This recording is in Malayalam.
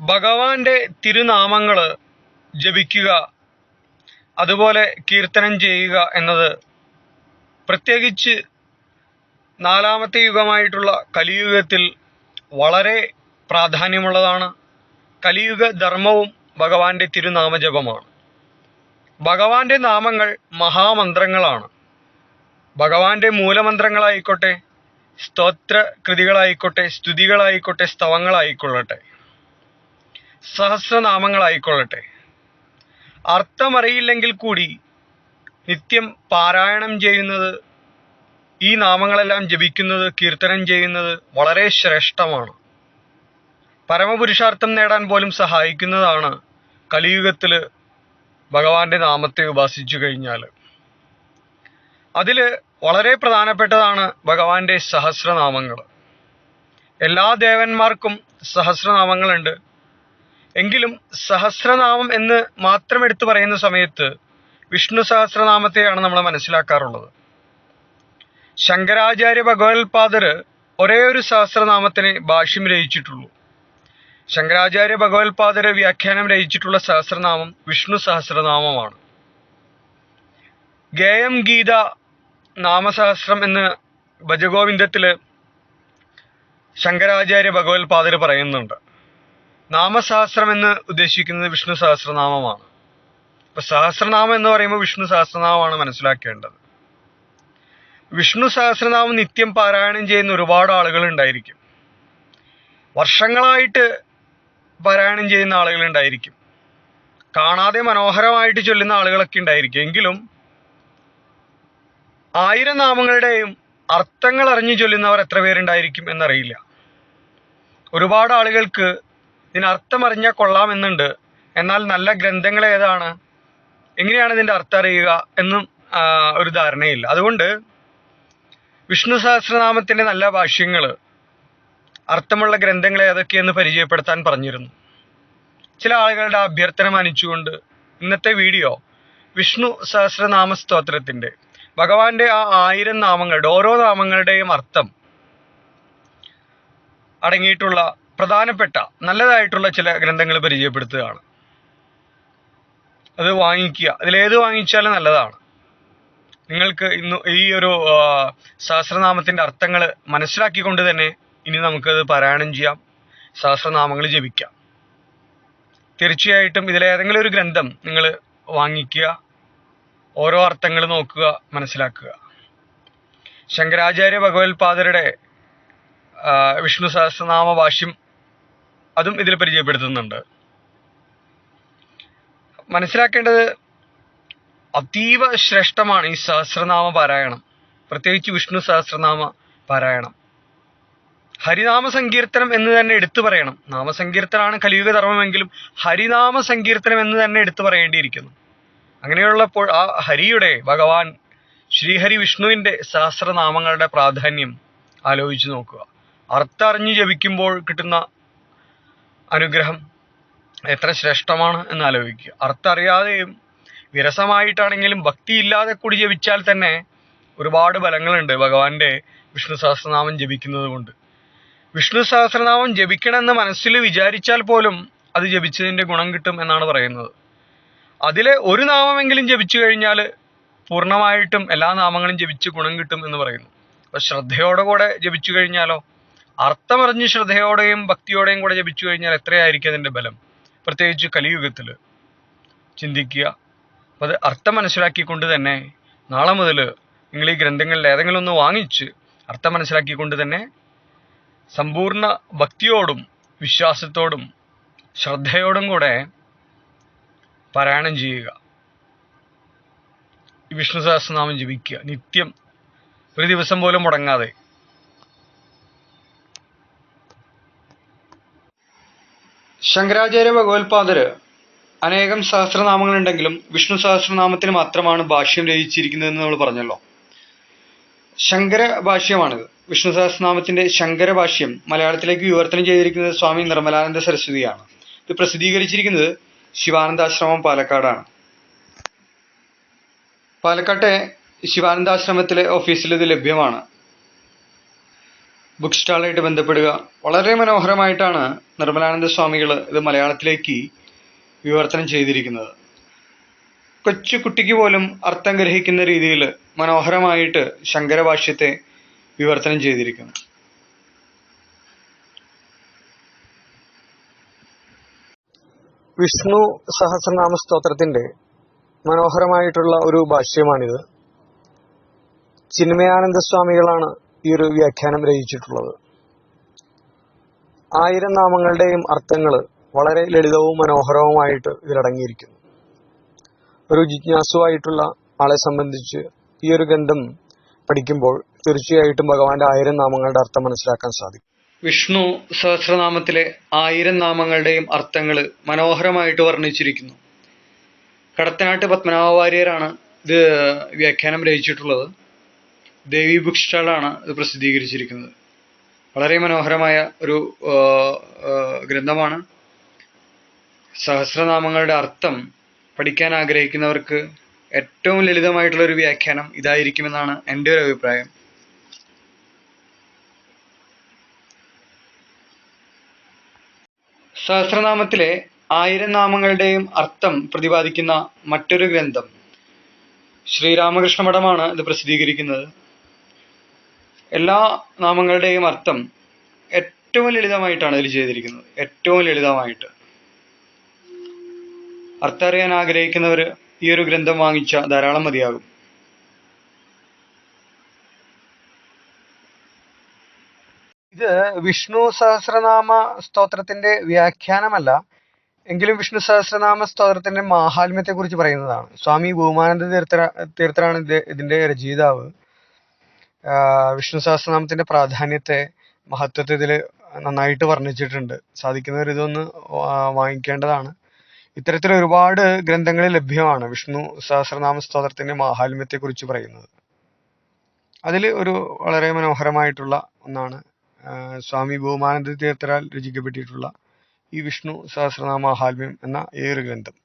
ഭഗവാന്റെ തിരുനാമങ്ങൾ ജപിക്കുക അതുപോലെ കീർത്തനം ചെയ്യുക എന്നത് പ്രത്യേകിച്ച് നാലാമത്തെ യുഗമായിട്ടുള്ള കലിയുഗത്തിൽ വളരെ പ്രാധാന്യമുള്ളതാണ്. കലിയുഗ ധർമ്മവും ഭഗവാന്റെ തിരുനാമജപമാണ്. ഭഗവാന്റെ നാമങ്ങൾ മഹാമന്ത്രങ്ങളാണ്. ഭഗവാന്റെ മൂലമന്ത്രങ്ങളായിക്കോട്ടെ സ്തോത്ര കൃതികളായിക്കോട്ടെ സ്തുതികളായിക്കോട്ടെ സ്തവങ്ങളായിക്കൊള്ളട്ടെ. സഹസ്രനാമങ്ങളായിക്കൊള്ളട്ടെ. അർത്ഥമറിയില്ലെങ്കിൽ കൂടി നിത്യം പാരായണം ചെയ്യുന്നത് ഈ നാമങ്ങളെല്ലാം ജപിക്കുന്നത് കീർത്തനം ചെയ്യുന്നത് വളരെ ശ്രേഷ്ഠമാണ്. പരമപുരുഷാർത്ഥം നേടാൻ പോലും സഹായിക്കുന്നതാണ് കലിയുഗത്തിൽ ഭഗവാന്റെ നാമത്തെ ഉപാസിച്ചു കഴിഞ്ഞാൽ അതിൽ വളരെ പ്രധാനപ്പെട്ടതാണ് ഭഗവാന്റെ സഹസ്രനാമങ്ങൾ എല്ലാ ദേവന്മാർക്കും സഹസ്രനാമങ്ങളുണ്ട്. എങ്കിലും സഹസ്രനാമം എന്ന് മാത്രം എടുത്തു പറയുന്ന സമയത്ത് വിഷ്ണു സഹസ്രനാമത്തെയാണ് നമ്മൾ മനസ്സിലാക്കാറുള്ളത്. ശങ്കരാചാര്യ ഭഗവത്പാദർ ഒരേ ഒരു സഹസ്രനാമത്തിന് ഭാഷ്യം രചിച്ചിട്ടുള്ളൂ. ശങ്കരാചാര്യ ഭഗവത്പാദർ വ്യാഖ്യാനം രചിച്ചിട്ടുള്ള സഹസ്രനാമം വിഷ്ണു സഹസ്രനാമമാണ്. ഗേയം ഗീത നാമസഹസ്രം എന്ന് ഭജഗോവിന്ദത്തിൽ ശങ്കരാചാര്യ ഭഗവത്പാദർ പറയുന്നുണ്ട്. നാമസഹസ്രം എന്ന് ഉദ്ദേശിക്കുന്നത് വിഷ്ണു സഹസ്രനാമമാണ്. ഇപ്പൊ സഹസ്രനാമം എന്ന് പറയുമ്പോൾ വിഷ്ണു സഹസ്രനാമമാണ് മനസ്സിലാക്കേണ്ടത്. വിഷ്ണു സഹസ്രനാമം നിത്യം പാരായണം ചെയ്യുന്ന ഒരുപാട് ആളുകൾ ഉണ്ടായിരിക്കും. വർഷങ്ങളായിട്ട് പാരായണം ചെയ്യുന്ന ആളുകൾ ഉണ്ടായിരിക്കും. കാണാതെ മനോഹരമായിട്ട് ചൊല്ലുന്ന ആളുകളൊക്കെ ഉണ്ടായിരിക്കും. എങ്കിലും ആയിരം നാമങ്ങളുടെയും അർത്ഥങ്ങൾ അറിഞ്ഞു ചൊല്ലുന്നവർ എത്ര പേരുണ്ടായിരിക്കും എന്നറിയില്ല. ഒരുപാട് ആളുകൾക്ക് ഇതിന് അർത്ഥം അറിഞ്ഞാൽ കൊള്ളാമെന്നുണ്ട്. എന്നാൽ നല്ല ഗ്രന്ഥങ്ങൾ ഏതാണ്? എങ്ങനെയാണ് ഇതിന്റെ അർത്ഥം അറിയുക എന്നും ഒരു ധാരണയില്ല. അതുകൊണ്ട് വിഷ്ണു സഹസ്രനാമത്തിന്റെ നല്ല ഭാഷ്യങ്ങൾ അർത്ഥമുള്ള ഗ്രന്ഥങ്ങൾ ഏതൊക്കെയെന്ന് പരിചയപ്പെടുത്താൻ പറഞ്ഞിരുന്നു. ചില ആളുകളുടെ അഭ്യർത്ഥന മാനിച്ചുകൊണ്ട് ഇന്നത്തെ വീഡിയോ വിഷ്ണു സഹസ്രനാമ സ്തോത്രത്തിന്റെ ഭഗവാന്റെ ആ ആയിരം നാമങ്ങളുടെ ഓരോ നാമങ്ങളുടെയും അർത്ഥം അടങ്ങിയിട്ടുള്ള പ്രധാനപ്പെട്ട നല്ലതായിട്ടുള്ള ചില ഗ്രന്ഥങ്ങൾ പരിചയപ്പെടുത്തുകയാണ്. അത് വാങ്ങിക്കുക. അതിലേത് വാങ്ങിച്ചാലും നല്ലതാണ്. നിങ്ങൾക്ക് ഇന്ന് ഈ ഒരു സഹസ്രനാമത്തിന്റെ അർത്ഥങ്ങൾ മനസ്സിലാക്കിക്കൊണ്ട് തന്നെ ഇനി നമുക്കത് പാരായണം ചെയ്യാം. സഹസ്രനാമങ്ങൾ ജപിക്കാം. തീർച്ചയായിട്ടും ഇതിലേതെങ്കിലും ഒരു ഗ്രന്ഥം നിങ്ങൾ വാങ്ങിക്കുക ഓരോ അർത്ഥങ്ങൾ നോക്കുക മനസ്സിലാക്കുക. ശങ്കരാചാര്യ ഭഗവത്പാദരുടെ വിഷ്ണു സഹസ്രനാമ ഭാഷ്യം അതും ഇതിൽ പരിചയപ്പെടുത്തുന്നുണ്ട്. മനസ്സിലാക്കേണ്ടത് അതീവ ശ്രേഷ്ഠമാണ് ഈ സഹസ്രനാമ പാരായണം. പ്രത്യേകിച്ച് വിഷ്ണു സഹസ്രനാമ പാരായണം. ഹരിനാമ സങ്കീർത്തനം എന്ന് തന്നെ എടുത്തു പറയണം. നാമസങ്കീർത്തനാണ് കലിയുഗ ധർമ്മമെങ്കിലും ഹരിനാമ സങ്കീർത്തനം എന്ന് തന്നെ എടുത്തു പറയേണ്ടിയിരിക്കുന്നു. അങ്ങനെയുള്ളപ്പോൾ ആ ഹരിയുടെ ഭഗവാൻ ശ്രീഹരി വിഷ്ണുവിന്റെ സഹസ്രനാമങ്ങളുടെ പ്രാധാന്യം ആലോചിച്ചു നോക്കുക. അർത്ഥം അറിഞ്ഞ് ജപിക്കുമ്പോൾ കിട്ടുന്ന അനുഗ്രഹം എത്ര ശ്രേഷ്ഠമാണ് എന്ന് ആലോചിക്കുക അർത്ഥറിയാതെയും വിരസമായിട്ടാണെങ്കിലും ഭക്തിയില്ലാതെ കൂടി ജപിച്ചാൽ തന്നെ ഒരുപാട് ഫലങ്ങളുണ്ട് ഭഗവാന്റെ വിഷ്ണു സഹസ്രനാമം ജപിക്കുന്നത് കൊണ്ട്. വിഷ്ണു സഹസ്രനാമം ജപിക്കണമെന്ന് മനസ്സിൽ വിചാരിച്ചാൽ പോലും അത് ജപിച്ചതിന്റെ ഗുണം കിട്ടും എന്നാണ് പറയുന്നത്. അതിലെ ഒരു നാമമെങ്കിലും ജപിച്ചു കഴിഞ്ഞാൽ പൂർണമായിട്ടും എല്ലാ നാമങ്ങളും ജപിച്ച് ഗുണം കിട്ടും എന്ന് പറയുന്നു. അപ്പൊ ശ്രദ്ധയോടെ കൂടെ ജപിച്ചു കഴിഞ്ഞാലോ അർത്ഥമറിഞ്ഞ് ശ്രദ്ധയോടെയും ഭക്തിയോടെയും കൂടെ ജപിച്ചു കഴിഞ്ഞാൽ എത്രയായിരിക്കും അതിന്റെ ബലം? പ്രത്യേകിച്ച് കലിയുഗത്തിൽ ചിന്തിക്കുക. അപ്പോൾ അത് അർത്ഥം മനസ്സിലാക്കിക്കൊണ്ട് തന്നെ നാളെ മുതൽ നിങ്ങൾ ഈ ഗ്രന്ഥങ്ങളിൽ ഏതെങ്കിലും ഒന്ന് വാങ്ങിച്ച് അർത്ഥം മനസ്സിലാക്കിക്കൊണ്ട് തന്നെ സമ്പൂർണ ഭക്തിയോടും വിശ്വാസത്തോടും ശ്രദ്ധയോടും കൂടെ പാരായണം ചെയ്യുക. വിഷ്ണു സഹസ്രനാമം ജപിക്കുക. നിത്യം ഒരു ദിവസം പോലും മുടങ്ങാതെ ശങ്കരാചാര്യ ഭഗവത്പാദര് അനേകം സഹസ്രനാമങ്ങളുണ്ടെങ്കിലും വിഷ്ണു സഹസ്രനാമത്തിന് മാത്രമാണ് ഭാഷ്യം രചിച്ചിരിക്കുന്നതെന്ന് നമ്മൾ പറഞ്ഞല്ലോ. ശങ്കര ഭാഷ്യമാണിത്. വിഷ്ണു സഹസ്രനാമത്തിന്റെ ശങ്കര ഭാഷ്യം മലയാളത്തിലേക്ക് വിവർത്തനം ചെയ്തിരിക്കുന്നത് സ്വാമി നിർമ്മലാനന്ദ സരസ്വതിയാണ്. ഇത് പ്രസിദ്ധീകരിച്ചിരിക്കുന്നത് ശിവാനന്ദാശ്രമം പാലക്കാടാണ്. പാലക്കാട്ടെ ശിവാനന്ദാശ്രമത്തിലെ ഓഫീസിൽ ഇത് ലഭ്യമാണ്. ബുക്ക് സ്റ്റാളായിട്ട് ബന്ധപ്പെടുക വളരെ മനോഹരമായിട്ടാണ് നിർമ്മലാനന്ദ സ്വാമികൾ ഇത് മലയാളത്തിലേക്ക് വിവർത്തനം ചെയ്തിരിക്കുന്നത്. കൊച്ചു കുട്ടിക്ക് പോലും അർത്ഥം ഗ്രഹിക്കുന്ന രീതിയിൽ മനോഹരമായിട്ട് ശങ്കരഭാഷ്യത്തെ വിവർത്തനം ചെയ്തിരിക്കുന്നു. വിഷ്ണു സഹസ്രനാമ സ്തോത്രത്തിന്റെ മനോഹരമായിട്ടുള്ള ഒരു ഭാഷ്യമാണിത്. ചിന്മയാനന്ദ സ്വാമികളാണ് ഈ ഒരു വ്യാഖ്യാനം രചിച്ചിട്ടുള്ളത്. ആയിരം നാമങ്ങളുടെയും അർത്ഥങ്ങൾ വളരെ ലളിതവും മനോഹരവുമായിട്ട് ഇതിലടങ്ങിയിരിക്കുന്നു. ഒരു ജിജ്ഞാസുവായിട്ടുള്ള ആളെ സംബന്ധിച്ച് ഈ ഒരു ഗ്രന്ഥം പഠിക്കുമ്പോൾ തീർച്ചയായിട്ടും ഭഗവാന്റെ ആയിരം നാമങ്ങളുടെ അർത്ഥം മനസ്സിലാക്കാൻ സാധിക്കും. വിഷ്ണു സഹസ്രനാമത്തിലെ ആയിരം നാമങ്ങളുടെയും അർത്ഥങ്ങൾ മനോഹരമായിട്ട് വർണിച്ചിരിക്കുന്നു. കടത്തനാട്ട് പത്മനാഭ വാര്യരാണ് ഇത് വ്യാഖ്യാനം രചിച്ചിട്ടുള്ളത്. ദേവി ബുക്ക് സ്റ്റാളാണ് ഇത് പ്രസിദ്ധീകരിച്ചിരിക്കുന്നത്. വളരെ മനോഹരമായ ഒരു ഗ്രന്ഥമാണ്. സഹസ്രനാമങ്ങളുടെ അർത്ഥം പഠിക്കാൻ ആഗ്രഹിക്കുന്നവർക്ക് ഏറ്റവും ലളിതമായിട്ടുള്ള ഒരു വ്യാഖ്യാനം ഇതായിരിക്കുമെന്നാണ് എന്റെ ഒരു അഭിപ്രായം. സഹസ്രനാമത്തിലെ ആയിരം നാമങ്ങളുടെയും അർത്ഥം പ്രതിപാദിക്കുന്ന മറ്റൊരു ഗ്രന്ഥം ശ്രീരാമകൃഷ്ണ മഠമാണ് ഇത് പ്രസിദ്ധീകരിക്കുന്നത്. എല്ലാ നാമങ്ങളുടെയും അർത്ഥം ഏറ്റവും ലളിതമായിട്ടാണ് അതിൽ ചെയ്തിരിക്കുന്നത്. ഏറ്റവും ലളിതമായിട്ട്. അർത്ഥം അറിയാൻ ആഗ്രഹിക്കുന്നവർ ഈ ഒരു ഗ്രന്ഥം വാങ്ങിച്ച ധാരാളം മതിയാകും. ഇത് വിഷ്ണു സഹസ്രനാമ സ്തോത്രത്തിന്റെ വ്യാഖ്യാനമല്ല. എങ്കിലും വിഷ്ണു സഹസ്രനാമ സ്തോത്രത്തിന്റെ മാഹാത്മ്യത്തെ കുറിച്ച് പറയുന്നതാണ്. സ്വാമി ഭൂമാനന്ദ തീർത്ഥ തീർത്ഥരാണ് ഇതിന്റെ രചയിതാവ്. വിഷ്ണു സഹസ്രനാമത്തിന്റെ പ്രാധാന്യത്തെ മഹത്വത്തെ ഇതിൽ നന്നായിട്ട് വർണിച്ചിട്ടുണ്ട്. സാധിക്കുന്നവർ ഇതൊന്ന് വാങ്ങിക്കേണ്ടതാണ്. ഇത്തരത്തിൽ ഒരുപാട് ഗ്രന്ഥങ്ങൾ ലഭ്യമാണ് വിഷ്ണു സഹസ്രനാമ സ്തോത്രത്തിന്റെ മാഹാത്മ്യത്തെ കുറിച്ച് പറയുന്നത്. അതിൽ ഒരു വളരെ മനോഹരമായിട്ടുള്ള ഒന്നാണ് സ്വാമി ഭൂമാനന്ദ തീർത്ഥരാൽ രചിക്കപ്പെട്ടിട്ടുള്ള ഈ വിഷ്ണു സഹസ്രനാമ മാഹാത്മ്യം എന്ന ഒരു ഗ്രന്ഥം.